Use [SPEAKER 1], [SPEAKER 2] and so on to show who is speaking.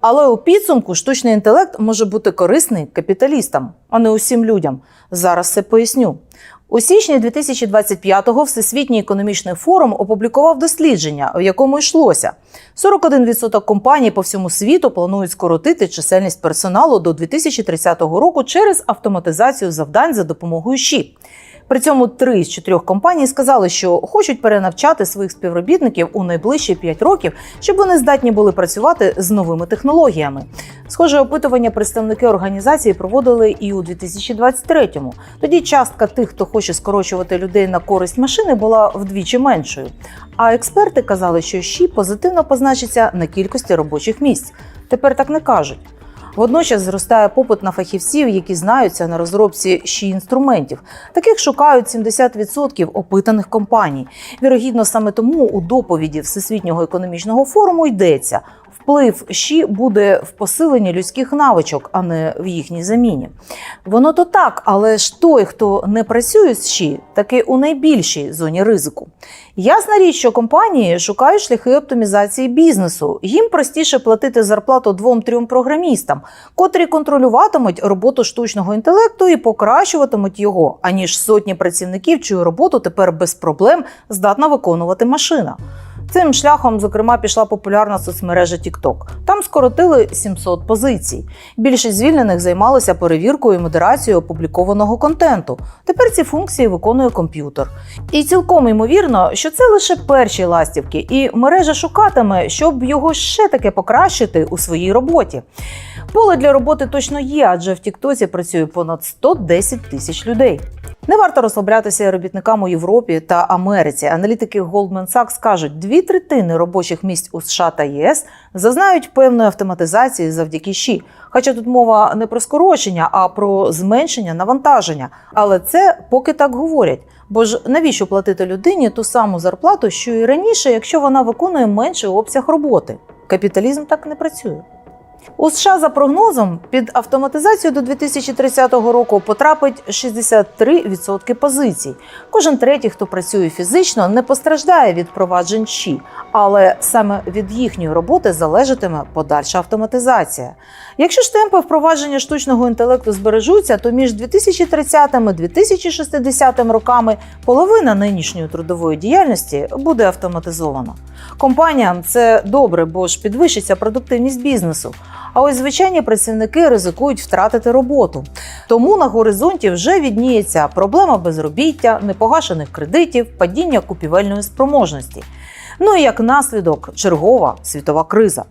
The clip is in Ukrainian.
[SPEAKER 1] Але у підсумку штучний інтелект може бути корисний капіталістам, а не усім людям. Зараз це поясню. У січні 2025-го Всесвітній економічний форум опублікував дослідження, в якому йшлося: 41% компаній по всьому світу планують скоротити чисельність персоналу до 2030 року через автоматизацію завдань за допомогою ЩІ. При цьому три з чотирьох компаній сказали, що хочуть перенавчати своїх співробітників у найближчі 5 років, щоб вони здатні були працювати з новими технологіями. Схоже опитування представники організації проводили і у 2023-му. Тоді частка тих, хто хоче скорочувати людей на користь машини, була вдвічі меншою. А експерти казали, що ЩІ позитивно позначиться на кількості робочих місць. Тепер так не кажуть. Водночас зростає попит на фахівців, які знаються на розробці ще інструментів. Таких шукають 70% опитаних компаній. Вірогідно, саме тому у доповіді Всесвітнього економічного форуму йдеться. Вплив ЩІ буде в посиленні людських навичок, а не в їхній заміні. Воно то так, але ж той, хто не працює з ЩІ, таки у найбільшій зоні ризику. Ясна річ, що компанії шукають шляхи оптимізації бізнесу. Їм простіше платити зарплату двом-трьом програмістам, котрі контролюватимуть роботу штучного інтелекту і покращуватимуть його, аніж сотні працівників, чию роботу тепер без проблем здатна виконувати машина. Цим шляхом, зокрема, пішла популярна соцмережа TikTok. Там скоротили 700 позицій. Більшість звільнених займалися перевіркою і модерацією опублікованого контенту. Тепер ці функції виконує комп'ютер. І цілком ймовірно, що це лише перші ластівки, і мережа шукатиме, щоб його ще таке покращити у своїй роботі. Поле для роботи точно є, адже в Тіктоці працює понад 110 тисяч людей. Не варто розслаблятися робітникам у Європі та Америці. Аналітики Goldman Sachs кажуть, дві третини робочих місць у США та ЄС зазнають певної автоматизації завдяки ЩІ. Хоча тут мова не про скорочення, а про зменшення навантаження. Але це поки так говорять. Бо ж навіщо платити людині ту саму зарплату, що і раніше, якщо вона виконує менший обсяг роботи? Капіталізм так не працює. У США за прогнозом під автоматизацію до 2030 року потрапить 63% позицій. Кожен третій, хто працює фізично, не постраждає від проваджень ЩІ, але саме від їхньої роботи залежатиме подальша автоматизація. Якщо ж темпи впровадження штучного інтелекту збережуться, то між 2030 і 2060 роками половина нинішньої трудової діяльності буде автоматизована. Компаніям це добре, бо ж підвищиться продуктивність бізнесу. А ось звичайні працівники ризикують втратити роботу. Тому на горизонті вже відніється проблема безробіття, непогашених кредитів, падіння купівельної спроможності. Ну і як наслідок чергова світова криза.